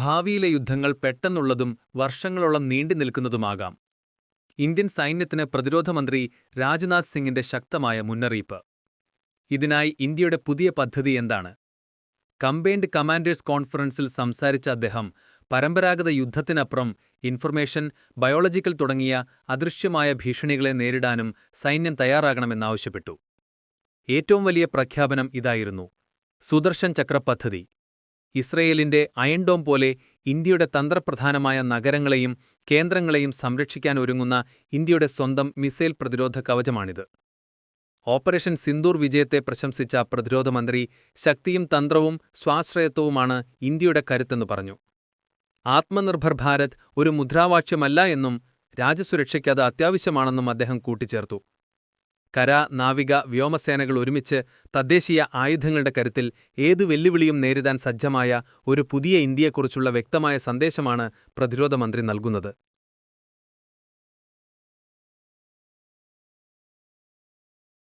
ഭാവിയിലെ യുദ്ധങ്ങൾ പെട്ടെന്നുള്ളതും വർഷങ്ങളോളം നീണ്ടു നിൽക്കുന്നതുമാകാം. ഇന്ത്യൻ സൈന്യത്തിന് പ്രതിരോധമന്ത്രി രാജ്നാഥ് സിംഗിന്റെ ശക്തമായ മുന്നറിയിപ്പ്. ഇതിനായി ഇന്ത്യയുടെ പുതിയ പദ്ധതി എന്താണ്? കമ്പൈൻഡ് കമാൻഡേഴ്സ് കോൺഫറൻസിൽ സംസാരിച്ച അദ്ദേഹം പരമ്പരാഗത യുദ്ധത്തിനപ്പുറം ഇൻഫർമേഷൻ ബയോളജിക്കൽ തുടങ്ങിയ അദൃശ്യമായ ഭീഷണികളെ നേരിടാനും സൈന്യം തയ്യാറാകണമെന്നാവശ്യപ്പെട്ടു. ഏറ്റവും വലിയ പ്രഖ്യാപനം ഇതായിരുന്നു. സുദർശൻ ചക്ര പദ്ധതി ഇസ്രയേലിന്റെ അയൺഡോം പോലെ ഇന്ത്യയുടെ തന്ത്രപ്രധാനമായ നഗരങ്ങളെയും കേന്ദ്രങ്ങളെയും സംരക്ഷിക്കാൻ ഒരുങ്ങുന്ന ഇന്ത്യയുടെ സ്വന്തം മിസൈൽ പ്രതിരോധ കവചമാണിത്. ഓപ്പറേഷൻ സിന്ദൂർ വിജയത്തെ പ്രശംസിച്ച പ്രതിരോധമന്ത്രി ശക്തിയും തന്ത്രവും സ്വാശ്രയത്വവുമാണ് ഇന്ത്യയുടെ കരുത്തെന്ന് പറഞ്ഞു. ആത്മനിർഭർ ഭാരത് ഒരു മുദ്രാവാക്യമല്ല എന്നും രാജ്യസുരക്ഷയ്ക്ക് അത് അത്യാവശ്യമാണെന്നും അദ്ദേഹം കൂട്ടിച്ചേർത്തു. കര നാവിക വ്യോമസേനകൾ ഒരുമിച്ച് തദ്ദേശീയ ആയുധങ്ങളുടെ കരുത്തിൽ ഏതു വെല്ലുവിളിയും നേരിടാൻ സജ്ജമായ ഒരു പുതിയ ഇന്ത്യയെക്കുറിച്ചുള്ള വ്യക്തമായ സന്ദേശമാണ് പ്രതിരോധമന്ത്രി നൽകുന്നത്.